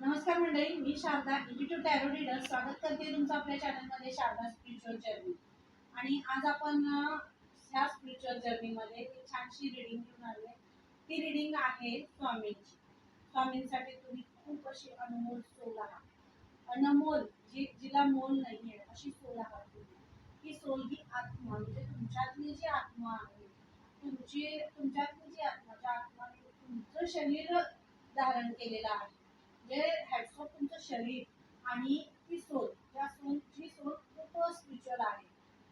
नमस्कार मंडळी मी शारदा इंडिट्यू टॅरो रीडर स्वागत करते तुमचं आपल्या चॅनलमध्ये शारदा स्पिरिच्युअल जर्नी आणि आज आपण ह्या स्पिरिच्युअल जर्नीमध्ये एक छानशी रिडिंग घेऊन आली ती रिडिंग आहे स्वामींची. स्वामींसाठी तुम्ही खूप अशी अनमोल सोल आहात. अनमोल जी जिला मोल नाही आहे अशी सोल आहात तुम्ही. ही सोल ही आत्मा म्हणजे तुमच्यातली जी आत्मा आहे तुमची तुमच्यातली जी आत्मा ज्या आत्माने तुमचं शरीर धारण केलेलं आहे म्हणजे हॅडसॉप तुमचं शरीर आणि ती सोल त्या सोलची सोल खूप स्पिरिच्युअल आहे.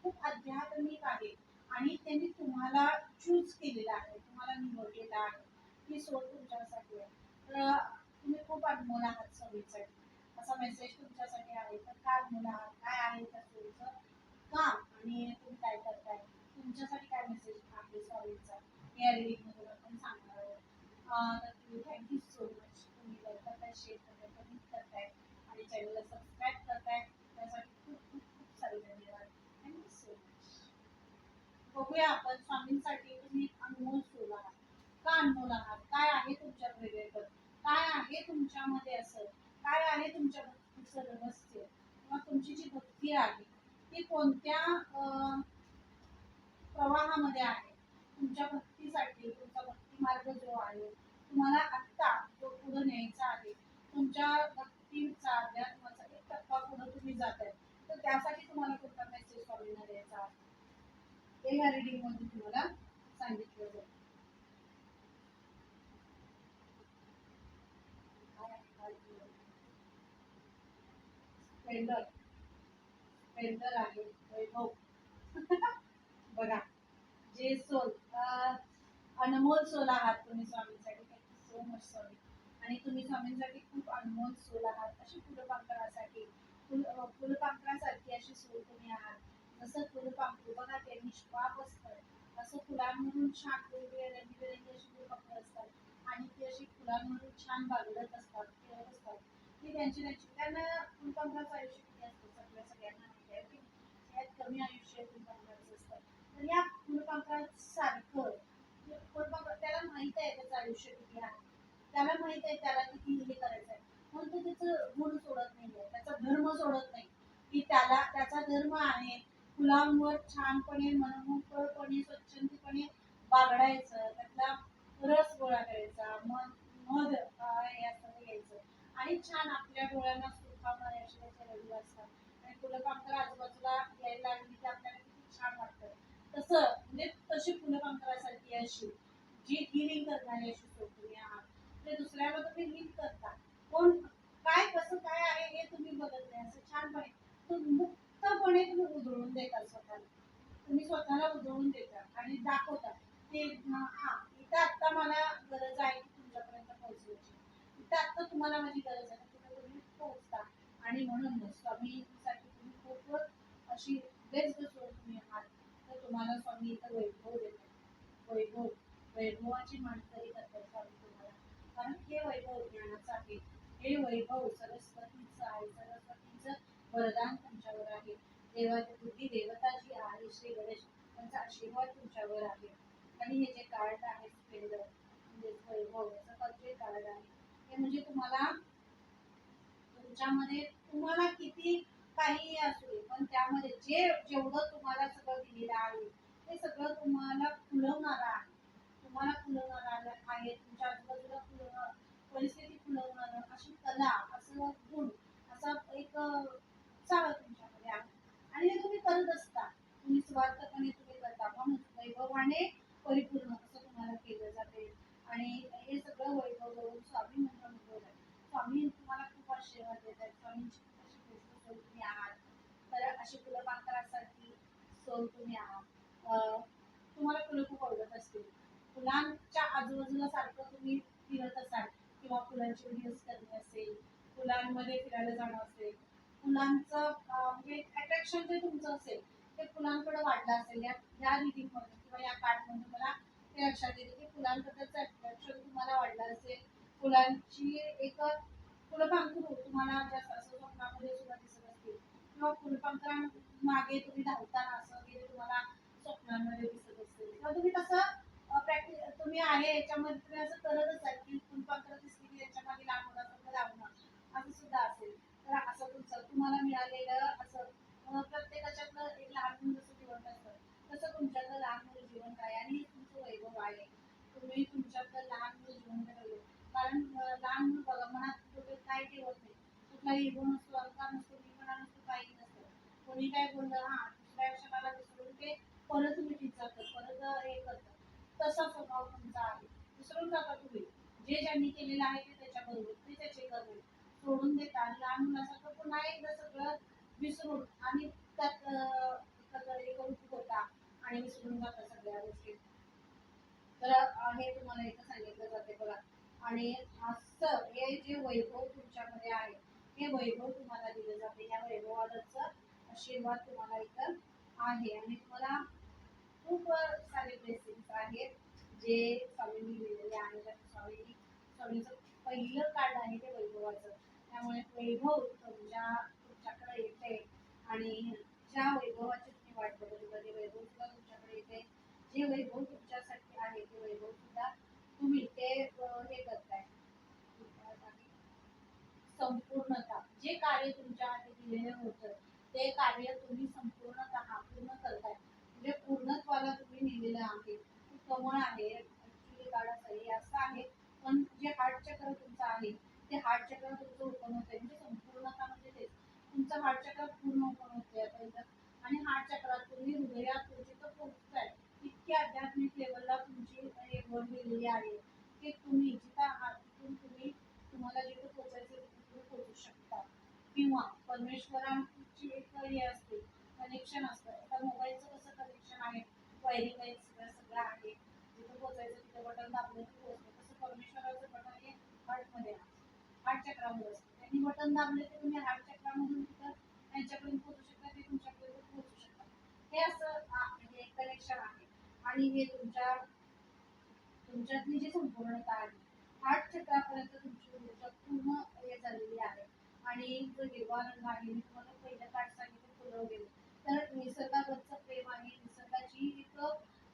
खूप आध्यात्मिक आहे. आणि त्यांनी तुम्हाला चूज केलेलं आहे. तुम्हाला निवडलेलं आहे. ती सोल तुमच्यासाठी आहे. तर तुम्ही खूप अनमोल आहात सगळीसाठी असा मेसेज तुमच्यासाठी आहे. तर काय अनमोल आहात? काय आहे त्या सोलचं काम. आणि तुम्ही काय करताय? तुमच्यासाठी काय मेसेज आहे स्वामींचा या रिडिंगमधून आपण सांगणार आहोत. तर थँक्यू सो मच करताय शेअर करताय कमेंट करताय आणि चॅनलला सबस्क्राईब करताय त्यासाठी खूप खूप खूप सारे धन्यवाद थँक्यू सो मच बघूया आपण स्वामींसाठी तुम्ही अनमोल सोल आहात. का अनमोल आहात? काय आहे तुमच्यात वेगवेगळं काय आहे तुमच्यामध्ये असं? काय आहे तुमच्या भक्तीचं रहस्य? किंवा तुमची जी भक्ती आहे ती कोणत्या प्रवाहामध्ये आहे? तुमच्या भक्तीसाठी तुमचा भक्ती मार्ग जो आहे तुम्हाला आत्ता जो पुढे न्यायचा आहे तुमच्या भक्तीचा अध्यात्माचा एक टप्पा पुढे तुम्ही जात आहे तर त्यासाठी तुम्हाला कोणता मेसेज स्वामींना द्यायचा आहे? ते या रिडिंगमध्ये तुम्हाला सांगितलं जाईल. स्प्लेंडर स्प्लेंडर आहे वैभव. बघा जे सोल अनमोल सोल आहात तुम्ही स्वामी सो मच आणि तुम्ही स्वामींसाठी खूप अनमोल सोल आहात. अशी फुलपाखरासाठी फुल अं, फुलपाखरासारखी अशी सोल तुम्ही आहात. जसं फुलपाखरू बघा ते निष्पाप असतं असं फुलांमधून छान वेगवेगळे रंगीबेरंगी अशी फुलपाखरं असतात. आणि ती अशी फुलांमधून छान बागडत असतात खेळत असतात. ती त्यांची त्यांची त्यांना फुलपाखराचं आयुष्य किती असतं? सगळ्या सगळ्यांना माहिती आहे. की यात कमी आयुष्य फुलपाखराचं असतं. तर या फुलपाखरासारखं त्याला माहीत आहे त्याचं आयुष्य किती आहे. त्याला माहीत आहे त्याला किती हे करायचं आहे. म्हणून तो त्याचं गुण सोडत नाहीये. त्याचा धर्म सोडत नाही. की त्याला त्याचा धर्म आहे. फुलांवर छानपणे मनमोकळपणे स्वच्छंदीपणे बागडायचं. त्यातला रस गोळा करायचा. मन मध अं, असं घ्यायचं. आणि छान आपल्या डोळ्यांना सुखावणारे असे त्याचे रंग असतात. आणि फुलपाखरं आजूबाजूला यायला लागली की आपल्याला किती छान वाटतं. तसं म्हणजे तशी फुलपाखरासारखी अशी जी हिलिंग करणारी अशी सोपली आहात ते दुसऱ्याला तुम्ही हिल करता. कोण काय कसं काय आहे हे तुम्ही बघत नाही. असं छानपणे तुम्ही मुक्तपणे तुम्ही उधळून देता स्वतःला. तुम्ही स्वतःला उधळून देता आणि दाखवता. ते हा इथं आत्ता मला गरज आहे की तुमच्यापर्यंत पोहोचण्याची इथं आत्ता तुम्हाला माझी गरज आहे. तिथं तुम्ही पोहोचता. आणि म्हणून स्वामीसाठी तुम्ही खूप अशी बेस्ट सोय तुम्ही आहात तुम्हाला स्वामी इथं वैभव देतात. वैभव वैभवाची मानकरी करतात स्वामी तुम्हाला. कारण हे वैभव ज्ञानाचं आहे. हे वैभव सरस्वतीचं आहे. सरस्वतीचं वरदान तुमच्यावर आहे. देवाची बुद्धी देवता जी आहे श्री गणेश त्यांचा आशीर्वाद तुमच्यावर आहे. आणि हे जे कार्ड आहे स्पेंडर म्हणजे वैभव याचं जे कार्ड आहे हे म्हणजे तुम्हाला तुमच्यामध्ये तुम्हाला किती काहीही असू दे पण त्यामध्ये जे जेवढं तुम्हाला सगळं दिलेलं आहे ते सगळं तुम्हाला फुलवणारं आहे. तुम्हाला फुलवणारं आहे तुमच्या आजूबाजूला फुलवणार परिस्थिती फुलवणारं अशी कला असं गुण असा एक अं, तुमच्यामध्ये आहे. आणि हे तुम्ही करत असता. तुम्ही स्वार्थपणे तुम्ही करता म्हणून वैभवाने परिपूर्ण असं तुम्हाला केलं जाते आणि हे सगळं वैभव करून स्वामी म्हणून उद्भवलं आहे स्वामी तुम्हाला खूप आशीर्वाद देत आहेत स्वामींची खूप अशी बेस्ट सोल तुम्ही आहात तर अशी फुलपाखरासारखी सोल तुम्ही आहात अं, तुम्हाला फुलं खूप आवडत असतील फुलांच्या आजूबाजूला सारखं तुम्ही फिरत असाल किंवा फुलांची व्हिडिओज करणे असेल फुलांमध्ये फिरायला जाणं असेल फुलांचं म्हणजे अट्रॅक्शन जे तुमचं असेल ते फुलांकडे वाढलं असेल या या रिडिंगमधून किंवा या कार्डमध्ये मला ते लक्षात येते की फुलांबद्दलचं अट्रॅक्शन तुम्हाला वाढलं असेल. फुलांची एक फुलपाखरू तुम्हाला जास्त असं स्वप्नामध्ये सुद्धा दिसत असतील किंवा फुलपांखरांमागे तुम्ही धावताना असं वगैरे तुम्हाला स्वप्नांमध्ये दिसत असतील. किंवा तुम्ही तसं तुम्ही आहे याच्यामध्ये असं करतच आहे की फुलपाखरं दिसली की याच्या मागे लहान असं लागून असं सुद्धा असेल. तर असं तुमचं तुम्हाला मिळालेलं असं प्रत्येकाच्यातलं एक लहान मुलं जसं जीवन असतं तसं तुमच्यातलं लहान मुलं जीवन आहे आणि तुमचं वैभव आहे. तुम्ही तुमच्यातलं लहान मुलं जीवन ठेवलं कारण लहान मुलं बघा मनात काय ठेवत नाही. कुठलाही इगो नसतो अलका नसतो विपणा नसतो काही नसतं. कोणी काय बोललं हां दुसऱ्या वर्षाला दुसरं ते परत तुम्ही विचार परत हे करतं तसा स्वभाव तुमचा आहे विसरून जाता तुम्ही. जे ज्यांनी केलेलं आहे ते त्याच्याबरोबर ते त्याचे करणे. सोडून देता लहान मुलासारखं पुन्हा एकदा सगळं विसरून आणि त्यात एकरूप होता आणि विसरून जाता सगळ्या गोष्टी. तर हे तुम्हाला इथं सांगितलं जाते बघा. आणि असं हे जे वैभव तुमच्यामध्ये आहे हे वैभव तुम्हाला दिलं जाते. या वैभवाचा आशीर्वाद तुम्हाला इथं आहे. आणि तुम्हाला खूप सारे ब्लेसिंग्स आहेत जे स्वामींनी दिलेले आहेत. आणि स्वामींनी स्वामींचं पहिलं कार्ड आहे ते वैभवाचं. त्यामुळे वैभव तुमच्या तुमच्याकडे येते. आणि ज्या वैभवाची तुम्ही वाट बघत होता ते वैभव सुद्धा तुमच्याकडे येते जे वैभव तुमच्यासाठी आहे ते वैभव सुद्धा तुम्ही ते हे करताय. संपूर्णता. जे कार्य तुमच्या हाती दिलेलं होतं ते कार्य तुम्ही संपूर्णतः पूर्ण करताय. म्हणजे पूर्णत्वाला तुम्ही नेलेलं आहे. कमळ आहे असं आहे पण जे हार्ट चक्र तुमचं आहे ते हार्ट चक्र तुमचं ओपन होतंय. म्हणजे संपूर्णता म्हणजे तेच. तुमचं हार्ट चक्र पूर्ण ओपन होते आता इथं. आणि हार्ट चक्रात तुम्ही हृदयात जिथं पोहोचताय इतक्या आध्यात्मिक लेवलला तुमची हे वर गेलेली आहे की तुम्ही जिथं आहात तिथून तुम्ही तुम्हाला जिथं पोहोचायचं तिथे तुम्ही पोहोचू शकता. किंवा परमेश्वरांची एक हे असते कनेक्शन असतं. तर मोबाईलचं कसं कनेक्शन आहे? वायरिंग आहे सगळं सगळं आहे. जिथं पोहोचायचं तिथं बटन दाबलं की पोहोचतं तसं परमेश्वराचं बटन हे हार्टमध्ये हार्ट चक्रामध्ये असतं. त्यांनी बटन दाबले तर तुम्ही हार्ट चक्रामधून तिथं त्यांच्यापर्यंत पोहोचू शकता ते तुमच्याकडून पोहोचू शकता हे असं हे म्हणजे कनेक्शन आहे. आणि हे तुमच्या तुमच्यातली जी संपूर्णता आहे हार्ट चक्रापर्यंत तुमची ऊर्जा पूर्ण हे झालेली आहे. आणि जो हिरवा रंग आहे मी तुम्हाला पहिलं कार्ड सांगितलं फुलं वगैरे तर निसर्गावरचं प्रेम आहे निसर्गाची एक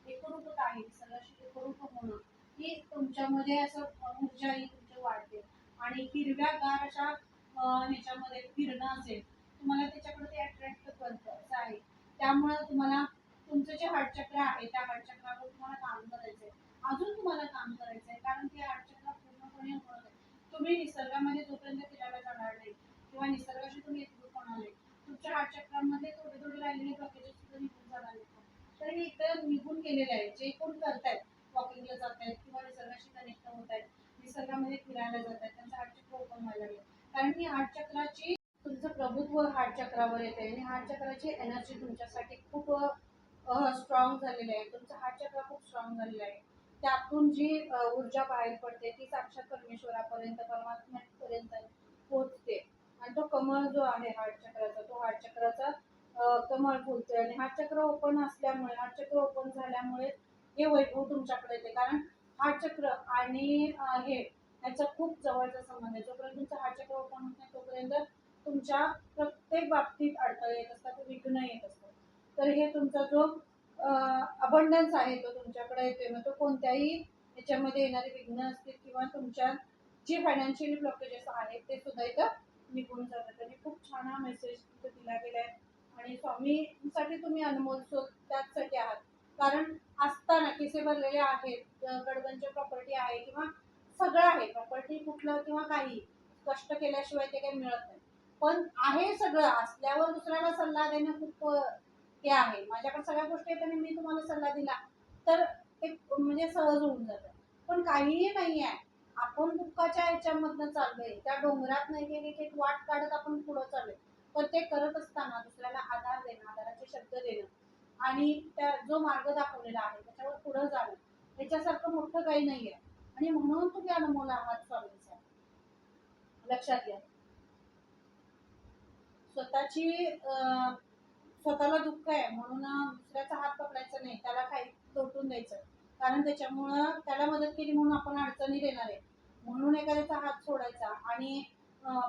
एकरूपता आहे निसर्गाशी एकरूप होणं ही तुमच्यामध्ये असं ऊर्जा ही तुमची वाढते. आणि हिरव्यागार अशा ह्याच्यामध्ये फिरणं असेल तुम्हाला त्याच्याकडे ते अट्रॅक्ट करतं असं आहे. त्यामुळं तुम्हाला तुमचं जे हार्टचक्र आहे त्या हार्टचक्रावर तुम्हाला काम करायचंय अजून तुम्हाला काम करायचंय कारण ते हार्टचक्र पूर्णपणे होत आहे तुम्ही निसर्गामध्ये जोपर्यंत फिरायला जाणार नाही किंवा निसर्गाशी तुम्ही एकरूप होणार नाही तुमच्या हार्टचक्रामध्ये थोडे थोडे राहिलेले ब्लॉकेजेस सुद्धा निघून जाणार आहेत तर हे इथं निघून गेलेले आहेत जे कोण करतायत वॉकिंगला जात आहेत किंवा निसर्गाशी कनेक्ट होत आहेत निसर्गामध्ये फिरायला जात आहेत त्यांचं हार्टचक्र ओपन व्हायला लागले कारण की हार्टचक्राची तुमचं प्रभुत्व हार्टचक्रावर हार्ट चक्राची एनर्जी तुमच्यासाठी खूप स्ट्रॉंग झालेली आहे. तुमचं हार्टचक्र खूप स्ट्रॉंग झालेलं आहे. त्यातून जी ऊर्जा बाहेर पडते ती साक्षात परमेश्वरापर्यंत परमात्म्यापर्यंत पोहोचते. आणि तो कमळ जो आहे हार्ट चक्राचा तो हार्ट चक्राचा कमळ फुलतोय. आणि हार्ट चक्र ओपन असल्यामुळे हार्ट चक्र ओपन झाल्यामुळे हे वैभव तुमच्याकडे येते. कारण हार्ट चक्र आणि हे याचा खूप जवळचा संबंध आहे. जोपर्यंत तुमचं हार्ट चक्र ओपन होत नाही तोपर्यंत तुमच्या प्रत्येक बाबतीत अडथळे येत असतात विघ्न येत असतात. तर हे तुमचा जो अबंडन्स आहे तो तुमच्याकडे येतोय. मग तो कोणत्याही याच्यामध्ये येणारे विघ्न असतील किंवा तुमच्या जे फायनान्शियल ब्लॉकेजेस आहेत ते सुद्धा इथं निघून जातात. आणि खूप छान हा मेसेज तिथं दिला गेला आहे आणि स्वामीसाठी तुम्ही अनमोल सो त्याचसाठी आहात. कारण असताना किसे भरलेले आहेत. अं, प्रॉपर्टी आहे किंवा सगळं आहे. प्रॉपर्टी कुठलं किंवा काही कष्ट केल्याशिवाय ते काही मिळत नाही. पण आहे सगळं. असल्यावर दुसऱ्याला सल्ला देणं खूप हे आहे. माझ्याकडे सगळ्या गोष्टी आहेत आणि मी तुम्हाला सल्ला दिला तर ते म्हणजे सहज होऊन जातं. पण काहीही नाही आहे आपण दुःखाच्या ह्याच्यामधनं चाललोय. त्या डोंगरात नाही गेली की एक वाट काढत आपण पुढं चाललोय. पण ते करत असताना दुसऱ्याला आधार देणं आधाराचे शब्द देणं आणि त्या जो मार्ग दाखवलेला आहे त्याच्यावर पुढं जाणं याच्यासारखं मोठं काही नाही आहे आणि म्हणून तुम्ही अनमोल आहात स्वामींचा लक्षात घ्या. स्वतःची स्वतःला दुःख आहे. म्हणून दुसऱ्याचा हात पकडायचा नाही. त्याला काही तोटून द्यायचं. कारण त्याच्यामुळं त्याला मदत केली म्हणून आपण अडचणी देणार आहे. म्हणून एखाद्याचा हात सोडायचा आणि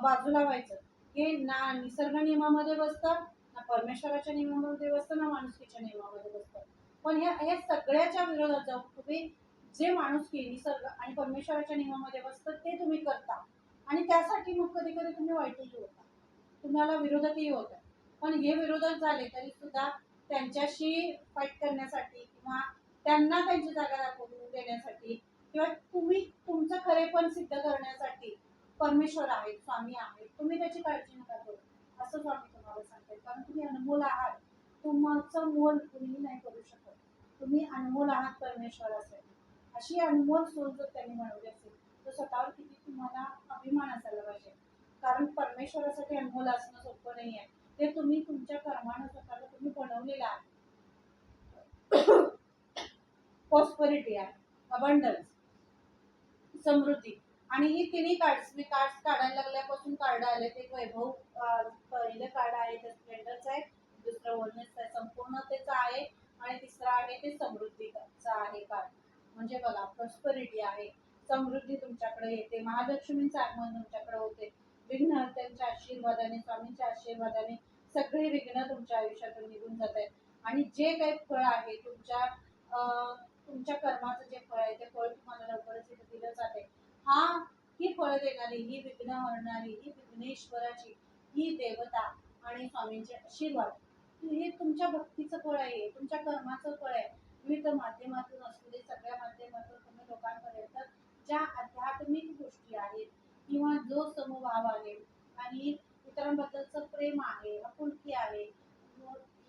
बाजूला व्हायचं हे ना निसर्ग नियमामध्ये बसतं ना परमेश्वराच्या नियमामध्ये बसतं ना माणुसकीच्या नियमामध्ये बसतं. पण ह्या हे सगळ्याच्या विरोधात जाऊन तुम्ही जे माणुसकी निसर्ग आणि परमेश्वराच्या नियमामध्ये बसतं ते तुम्ही करता. आणि त्यासाठी मग कधी कधी तुम्ही वाईटही होता तुम्हाला विरोधकही होतात. पण हे विरोधक झाले तरी सुद्धा त्यांच्याशी फाईट करण्यासाठी किंवा त्यांना त्यांची जागा दाखवून देण्यासाठी किंवा तुम्ही तुमचं खरेपण सिद्ध करण्यासाठी परमेश्वर आहेत स्वामी आहेत तुम्ही त्याची काळजी नका करू. असं स्वामी तुम्हाला सांगते कारण तुम्ही अनमोल आहात. तुमचं मोल कुणीही नाही करू शकत. तुम्ही अनमोल आहात परमेश्वरासाठी अशी अनमोल सोल जर त्यांनी बनवली असेल तर स्वतःवर किती तुम्हाला अभिमान असायला पाहिजे. कारण परमेश्वरासाठी अनमोल असणं सोपं नाही आहे ते तुम्ही तुमच्या कर्मानं स्वतःला तुम्ही बनवलेलं आहे. पॉस्परिटी आहे. अबंडन्स समृद्धी. आणि ही तिन्ही कार्ड्स मी कार्ड्स काढायला लागल्यापासून कार्ड आले. ते वैभव पहिलं कार्ड आहे ते स्प्लेंडरचं आहे. दुसरं वोलनेसचं आहे. संपूर्णतेचं आहे. आणि तिसरं आहे ते समृद्धीचा आहे कार्ड म्हणजे बघा प्रॉस्परिटी आहे. समृद्धी तुमच्याकडे येते. महालक्ष्मींचं आगमन तुमच्याकडे होते. विघ्न त्यांच्या आशीर्वादाने स्वामींच्या आशीर्वादाने सगळी विघ्न तुमच्या आयुष्यातून निघून जात आहेत. आणि जे काही फळ आहे तुमच्या तुमच्या कर्माचं जे फळ आहे ते फळ तुम्हाला लवकरच इथे दिलं जाते हा ही फळ देणारी ही विघ्न हरणारी ही विघ्नेश्वराची ही देवता आणि स्वामींचे आशीर्वाद हे तुमच्या भक्तीचं फळ आहे तुमच्या कर्माचं फळ आहे. विविध माध्यमातून असू दे सगळ्या माध्यमातून तुम्ही लोकांपर्यंत ज्या आध्यात्मिक गोष्टी आहेत किंवा जो समभाव आहे आणि इतरांबद्दलचं प्रेम आहे आपुलकी आहे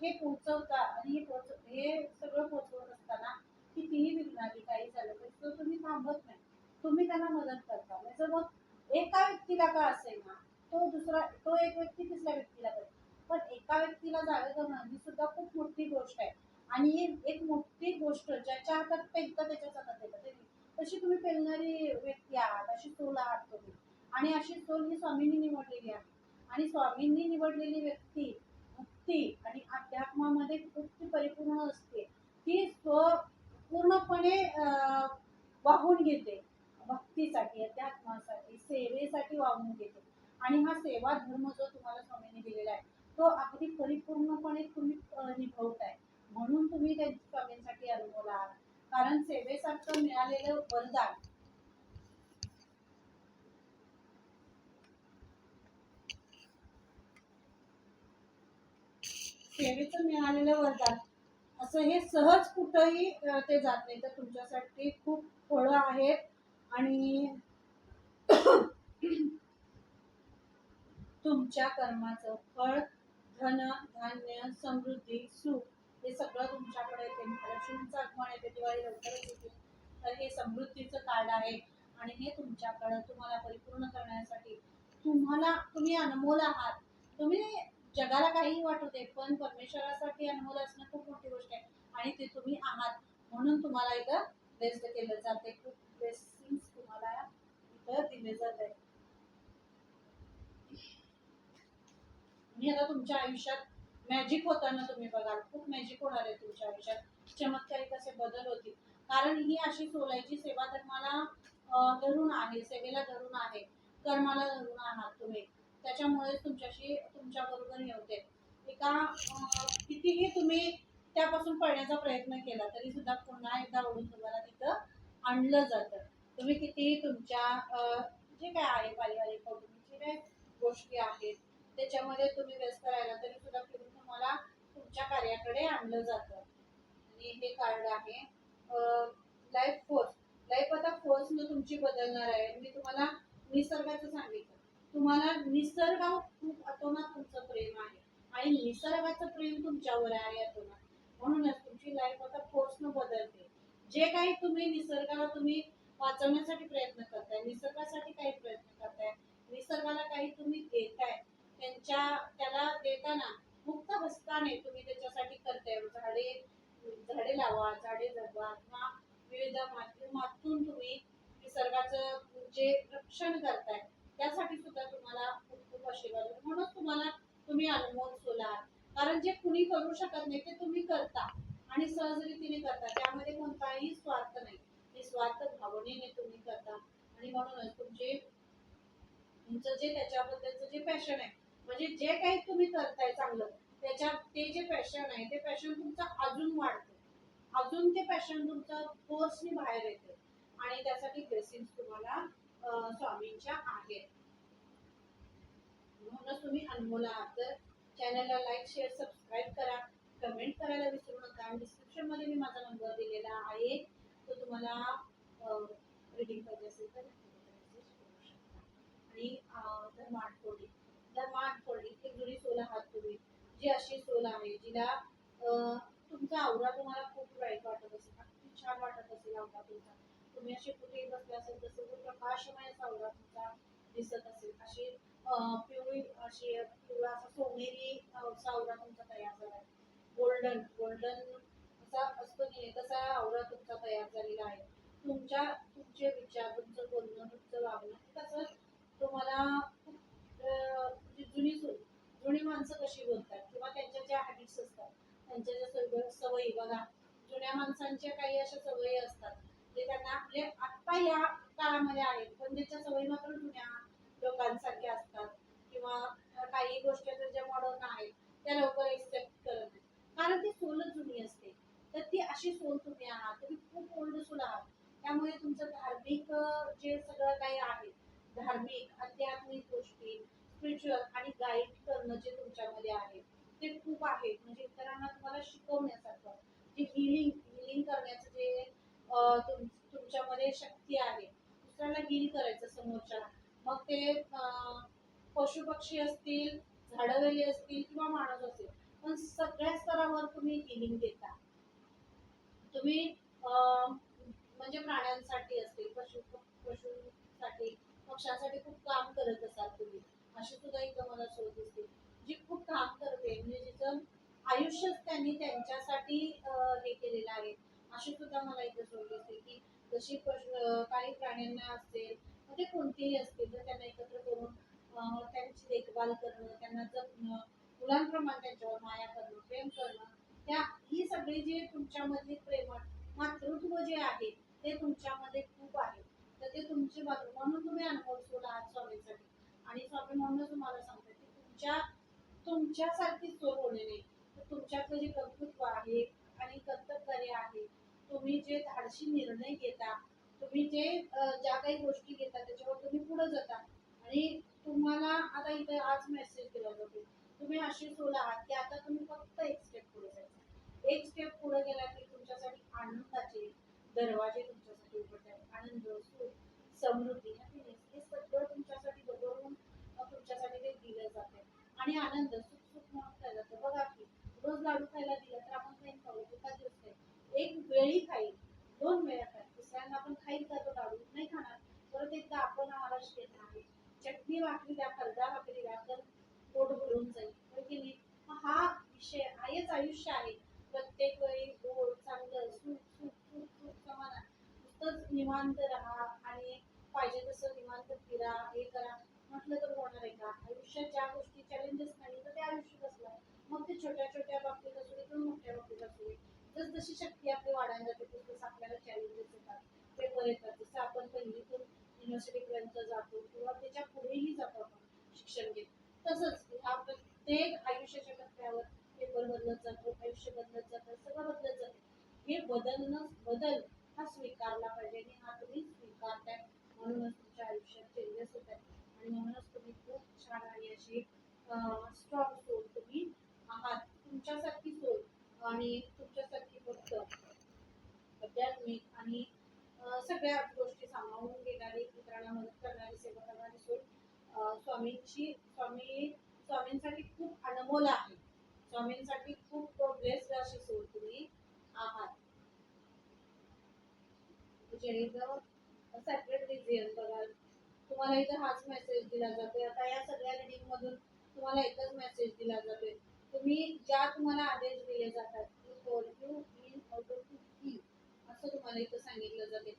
हे पोचवता आणि हे पोच हे सगळं पोचवत असताना कितीही विघ्नाली काही झालं तरी तो तुम्ही थांबत नाही. तुम्ही त्यांना मदत करता. म्हणजे मग एका व्यक्तीला का असेल ना तो दुसरा तो एक व्यक्ती तिसऱ्या व्यक्तीला करेल पण एका व्यक्तीला जागा करणं ही सुद्धा खूप मोठी गोष्ट आहे. आणि एक मोठी गोष्ट ज्याच्या हातात पेलतं त्याच्याच हातात येतं तशी तुम्ही पेलणारी व्यक्ती आहात अशी सोल आहात आणि अशी सोल ही स्वामींनी निवडलेली आहे. आणि स्वामींनी निवडलेली व्यक्ती मुक्ती आणि अध्यात्मामध्ये खूप परिपूर्ण असते. ती स्व पूर्णपणे वाहून घेते. भक्तीसाठी अध्यात्मासाठी सेवेसाठी वाहून घेते. आणि हा सेवा धर्म जो तुम्हाला स्वामींनी दिलेला आहे तो अगदी परिपूर्णपणे तुम्ही निभवताय. म्हणून तुम्ही त्या स्वामींसाठी अनुभवला आहात. कारण सेवेसारखं मिळालेलं वरदान सेवेचं मिळालेलं वरदान. असं हे सहज कुठंही ते जात नाही. तर तुमच्यासाठी खूप फळं आहेत आणि तुमच्या कर्माचं फळ धन धान्य समृद्धी सुख हे सगळं तुमच्याकडे येते. महालक्ष्मीचं आगमन येते दिवाळी लवकरच येते. तर हे समृद्धीचं कार्ड आहे आणि हे तुमच्याकडं तुम्हाला परिपूर्ण करण्यासाठी तुम्हाला तुम्ही अनमोल आहात. तुम्ही जगाला काहीही वाटू दे पण परमेश्वरासाठी अनमोल असणं खूप मोठी गोष्ट आहे. आणि ते तुम्ही आहात म्हणून तुम्हाला इथं बेस्ट केलं जाते. खूप ब्लेसिंग तुम्हाला इथं दिले जात. आहे आणि आता तुमच्या आयुष्यात मॅजिक होताना तुम्ही बघाल. खूप मॅजिक होणार आहे तुमच्या आयुष्यात. चमत्कारिक असे बदल होतील. कारण ही अशी सोलायची सेवा धर्माला धरून आहे. सेवेला धरून आहे. कर्माला धरून आहात तुम्ही. त्याच्यामुळे तुमच्याशी तुमच्या बरोबर हे होते. एका कितीही तुम्ही त्यापासून पळण्याचा प्रयत्न केला तरी सुद्धा पुन्हा एकदा ओढून तुम्हाला तिथं आणलं जातं. तुम्ही कितीही तुमच्या जे काय आहे पारिवारिक कौटुंबिक जे काय गोष्टी आहेत त्याच्यामध्ये तुम्ही व्यस्त राहिला तरी सुद्धा फिरून तुम्हाला तुमच्या कार्याकडे आणलं जातं. आणि हे कार्ड आहे लाईफ फोर्स लाईफ आता फोर्सनं तुमची बदलणार आहे. मी तुम्हाला निसर्गाचं सांगितलं. तुम्हाला निसर्गावर खूप अतोनात तुमचं प्रेम आहे. आणि निसर्गाचं प्रेम तुमच्यावर आहे अतोनात म्हणूनच तुमची लाईफ आता फोर्सनं बदलते. जे काही तुम्ही निसर्गाला तुम्ही वाचवण्यासाठी प्रयत्न करताय निसर्गासाठी काही प्रयत्न करताय निसर्गाला काही तुम्ही देताय त्यांच्या त्याला देताना मुक्त हस्ताने तुम्ही त्याच्यासाठी करताय. झाडे झाडे लावा झाडे जगवा किंवा विविध माध्यमातून तुम्ही निसर्गाचं जे रक्षण करताय त्यासाठी सुद्धा तुम्हाला खूप खूप आशीर्वाद म्हणूनच तुम्हाला तुम्ही अनमोल सोलार. कारण जे कुणी करू शकत नाही ते तुम्ही करता. आणि सहजरीतीने करता. त्यामध्ये कोणताही स्वार्थ नाही. निस्वार्थ भावनेने तुम्ही करता. आणि म्हणूनच तुमचे तुमचं जे त्याच्याबद्दलचं जे पॅशन आहे म्हणजे जे काही तुम्ही करताय चांगलं त्याच्यात ते जे पॅशन आहे ते पॅशन तुमचं अजून वाढतं. अजून ते पॅशन तुमचं फोर्सनी बाहेर येतं. आणि त्यासाठी ब्लेसिंग तुम्हाला स्वामींच्या आहेत. म्हणूनच तुम्ही अनमोल आहात. तर चॅनलला लाईक शेअर सबस्क्राईब करा. कमेंट करायला विसरू नका. डिस्क्रिप्शनमध्ये मी माझा नंबर दिलेला आहे. तो तुम्हाला रीडिंग पाहिजे असेल तर आणि धर्म मान धर्म जर एक जुनी सोल आहात तुम्ही. जी अशी सोल आहे जिला तुमचा आवरा तुम्हाला खूप वाईट वाटत असेल. खूप छान वाटत असेल आवरा तुमचा. तुम्ही असे कुठेही बसले असेल तसं तो प्रकाशमय असा तुमचा दिसत असेल. अशी पिवळी अशी पिवळा असा सोनेरी सावरा तुमचा तयार झाला गोल्डन गोल्डन असा असतो की नाही, तसा आवरा तुमचा तयार झालेला आहे. तुमच्या तुमचे विचार तुमचं बोलणं तुमचं वागणं तसंच तुम्हाला खूप म्हणजे जुनी जुनी माणसं कशी बोलतात किंवा त्यांच्या ज्या हॅबिट्स असतात त्यांच्या ज्या सवयी बघा. जुन्या माणसांच्या काही अशा सवयी असतात. जे त्यांना आपले आत्ता या काळामध्ये आहेत. पण ज्याच्या सवयी मात्र जुन्या लोकांसारख्या असतात किंवा काही गोष्टी आता ज्या मॉडर्न आहेत त्या लवकर एक्सेप्ट करत नाही कारण ती सोलच जुनी असते तर ती अशी सोल तुम्ही आहात तुम्ही खूप ओल्ड सोल आहात त्यामुळे तुमचं धार्मिक अं, जे सगळं काही आहे धार्मिक आध्यात्मिक गोष्टी स्पिरिच्युअल आणि गाईड करणं जे तुमच्यामध्ये आहे ते खूप आहे म्हणजे इतरांना तुम्हाला शिकवण्यासारखं जे हिलिंग हिलिंग करण्याचं जे अं, तुम- तुमच्यामध्ये शक्ती आहे दुसऱ्याला हिल करायचं समोरच्याला मग ते अं, पशु पक्षी असतील झाडं असतील किंवा माणूस असेल पण सगळ्या स्तरावर तुम्ही हिलिंग देता तुम्ही अं, म्हणजे प्राण्यांसाठी असतील पशु पशुसाठी पक्षासाठी खूप काम करत असाल तुम्ही. अशी सुद्धा एक मला शोध दिसते. जी खूप काम करते म्हणजे जिचं आयुष्यच त्यांनी त्यांच्यासाठी हे केलेलं आहे. अशी सुद्धा मला इथं शोध दिसते की जशी काही प्राण्यांना असेल ते कोणतेही असतील तर त्यांना एकत्र करून त्यांची देखभाल करणं त्यांना जपणं मुलांप्रमाणे त्यांच्यावर माया करणं प्रेम करणं त्या ही सगळी जी तुमच्यामधली प्रेम मातृत्व जे आहे ते तुमच्यामध्ये खूप आहे. तर ते तुमचे बाजू. म्हणून तुम्ही अनुभव आहात स्वामीसाठी आणि स्वामी म्हणून तुम्हाला सांगतात की तुमच्या तुमच्यासारखी सोय होणे नाही. तर तुमच्यातलं जे कर्तृत्व आहे आणि कर्तव्य आहे तुम्ही जे धाडशी निर्णय घेता तुम्ही जे ज्या काही गोष्टी घेता त्याच्यावर तुम्ही पुढे जाता. आणि तुम्हाला आता इथे आज मेसेज दिला जातो तुम्ही अशी सोडा आहात की आता तुम्ही फक्त एक स्टेप पुढे जायचं. एक स्टेप पुढे गेला की तुमच्यासाठी आनंदाचे दरवाजे आनंद सुख समृद्धी हॅपीनेस हे सगळं तुमच्यासाठी बदलून तुमच्यासाठी ते दिलं जाते आणि आनंद सुख सुख म्हणून खायला जातं. बघा की रोज लाडू खायला दिला तर आपण काही खाऊ एका दिवस खाईल एक वेळी खाईल दोन वेळा खाईल. दुसऱ्यांना आपण खाईल का तो लाडू? नाही खाणार. परत एकदा आपण महाराष्ट्र येत आहे चटणी भाकरी द्या खरडा भाकरी द्या तर पोट भरून जाईल. होय की मग हा विषय आहेच आयुष्य आहे. प्रत्येक वेळी गोड चांगलं सुख सुख सुख सुख समान नुसतंच निवांत राहा आणि पाहिजे तसं निवांत फिरा हे करा. म्हटलं तर होणार आहे का? आयुष्यात ज्या गोष्टी चॅलेंजेस नाही तर ते आयुष्य कसलं मग ते छोट्या छोट्या बाबतीत असू दे किंवा मोठ्या बाबतीत असू दे. जस जशी शक्ती आपली वाढायला जाते तस तसं आपल्याला चॅलेंजेस येतात. ते बरे येतात. जसं आपण पहिलीतून युनिव्हर्सिटीपर्यंत जातो किंवा त्याच्या पुढेही जातो आपण शिक्षण घेत तसंच आपण ते आयुष्याच्या टप्प्यावर पेपर बदलत जातो आयुष्य बदलत जातं सगळं बदलत जातं. हे बदलणं बदल हा स्वीकारला पाहिजे आणि हा तुम्ही स्वीकारताय म्हणूनच तुमच्या आयुष्यात चेंजेस होत आहेत आणि म्हणूनच तुम्ही खूप छान आणि अशी स्ट्रॉंग सोल तुम्ही आहात. तुमच्यासारखी सोल आणि तुमच्यासारखी फक्त आध्यात्मिक आणि सगळ्या गोष्टी सामावून घेणारी इतरांना मदत करणारी सेवा करणारी सोल स्वामींची स्वामी स्वामींसाठी खूप अनमोल आहे स्वामींसाठी खूप ब्लेस्ड अशी सोल तुम्ही आहात सेपरेट रिझियन बघा तुम्हाला तर हाच मेसेज दिला जातोय. आता या सगळ्या रिडिंग मधून तुम्हाला एकच मेसेज दिला जातोय. तुम्ही ज्या तुम्हाला आदेश दिले जातात you you in order to असं तुम्हाला इथं सांगितलं जाते.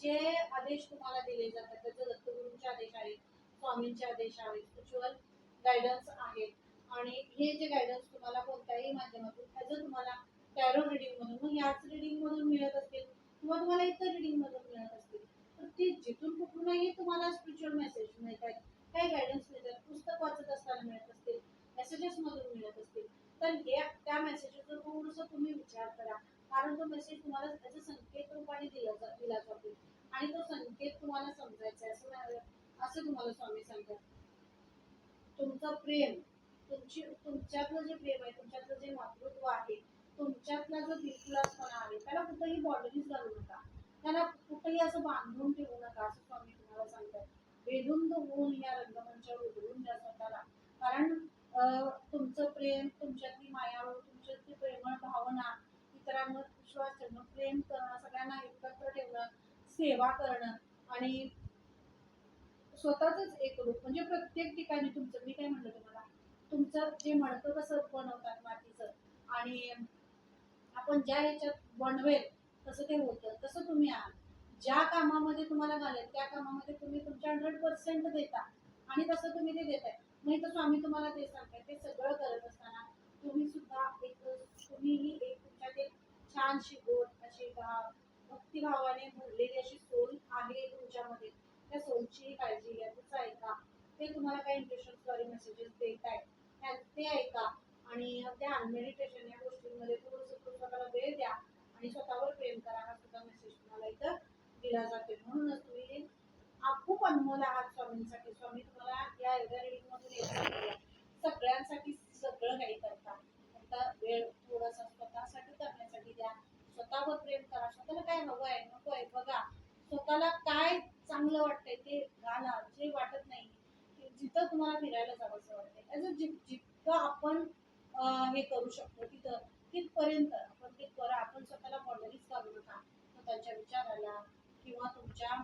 जे आदेश तुम्हाला दिले जातात त्याचे दत्तगुरूंचे आदेश आहेत स्वामींचे आदेश आहेत स्पिरिच्युअल गायडन्स आहेत. आणि हे जे गायडन्स तुम्हाला कोणत्याही माध्यमातून त्याचं तुम्हाला टॅरो रिडिंग मधून मग याच रिडिंग मधून मिळत असतील किंवा तुम्हाला इतर रिडिंग मधून मिळत असतील ते जिथून कुठूनही तुम्हाला स्पिरिच्युअल मेसेज मिळतात काही गायडन्स मिळतात पुस्तक वाचत असताना मिळत असतील मेसेजेस मधून मिळत असतील तर हे त्या मेसेजेसचा थोडंसं तुम्ही विचार करा. कारण तो मेसेज तुम्हाला त्याचा संकेत रूपाने दिला दिला जातो. आणि तो संकेत तुम्हाला समजायचा आहे असं असं तुम्हाला स्वामी सांगतात. तुमचं प्रेम तुमची तुमच्यातलं जे प्रेम आहे तुमच्यातलं जे मातृत्व आहे तुमच्यातला जो दिलखुलासपणा आहे त्याला कुठंही बॉर्डरीज घालू नका. त्याला कुठेही असं बांधून ठेवू नका असं स्वामी तुम्हाला सांगतात. बेधुंद होऊन या रंगमंचावर उतरून कारण तुमचं प्रेम तुमच्यातली मायावर तुमच्यातली प्रेमळ भावना इतरांवर विश्वास ठेवणं प्रेम करणं सगळ्यांना एकत्र ठेवणं सेवा करणं आणि स्वतःच एक रूप. म्हणजे प्रत्येक ठिकाणी तुमचं मी काय म्हणलं तुम्हाला? तुमचं जे मडकं कसं बनवतात मातीचं आणि आपण ज्या ह्याच्यात बनवेल तसं ते होतं तसं तुम्ही आहात ज्या कामामध्ये तुम्हाला घालेल त्या कामामध्ये तुम्ही तुमच्या हंड्रेड पर्सेंट देता. आणि तसं तुम्ही ते देताय. नाही तर स्वामी तुम्हाला ते सांगताय ते सगळं करत असताना तुम्ही सुद्धा एक तुम्हीही एक तुमच्यात एक छानशी गोड अशी भक्तिभावाने भरलेली अशी सोल आहे तुमच्यामध्ये. त्या सोलचीही काळजी घ्या तिचं ऐका. ते तुम्हाला काही इंट्रेशनद्वारे मेसेजेस देत आहेत ते ऐका. आणि त्या मेडिटेशन या गोष्टींमध्ये थोडंसं स्वतःला वेळ द्या. आणि स्वतःवर प्रेम करा हा सुद्धा मेसेज तुम्हाला इथं दिला जाते म्हणूनच तुम्ही खूप अनमोल आहात स्वामींसाठी. स्वामी तुम्हाला या एवढ्या reading सगळ्यांसाठी सगळं काही करता. फक्त वेळ थोडासा स्वतःसाठी करण्यासाठी द्या. स्वतःवर प्रेम करा. स्वतःला काय हवं आहे नको आहे बघा. स्वतःला काय चांगलं वाटतंय ते घाला. जे वाटत नाही जिथं तुम्हाला फिरायला जावंसं वाटतंय. त्याचं जि- जितकं आपण हे करू शकतो तिथं तिथपर्यंत आपण ते करा आपण स्वतःला बॉर्डरीज काढू नका स्वतःच्या विचाराला किंवा तुमच्या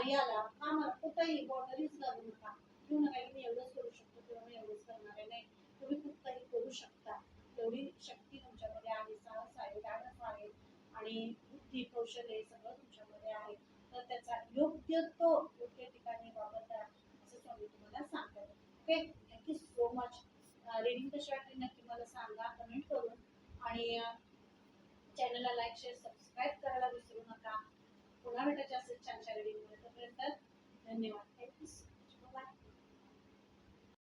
कार्याला कामाला कुठंही बॉर्डरीच घालू नका. किंवा नका मी एवढंच करू शकतो किंवा मी एवढंच करणार आहे नाही. तुम्ही खूप काही करू शकता. तेवढी शक्ती तुमच्यामध्ये आहे. साहस आहे धाडस आहे. आणि बुद्धी कौशल्य हे सगळं तुमच्यामध्ये आहे. तर त्याचा योग्य तो योग्य ठिकाणी वापर करा असं स्वामी तुम्हाला सांगतात. Okay thank you so much reading कशी वाटली नक्की मला सांगा. कमेंट करून. आणि चॅनलला लाईक शेअर सबस्क्राईब करायला विसरू नका. पुन्हा भेटायचे असेल छानशा छान तोपर्यंत धन्यवाद.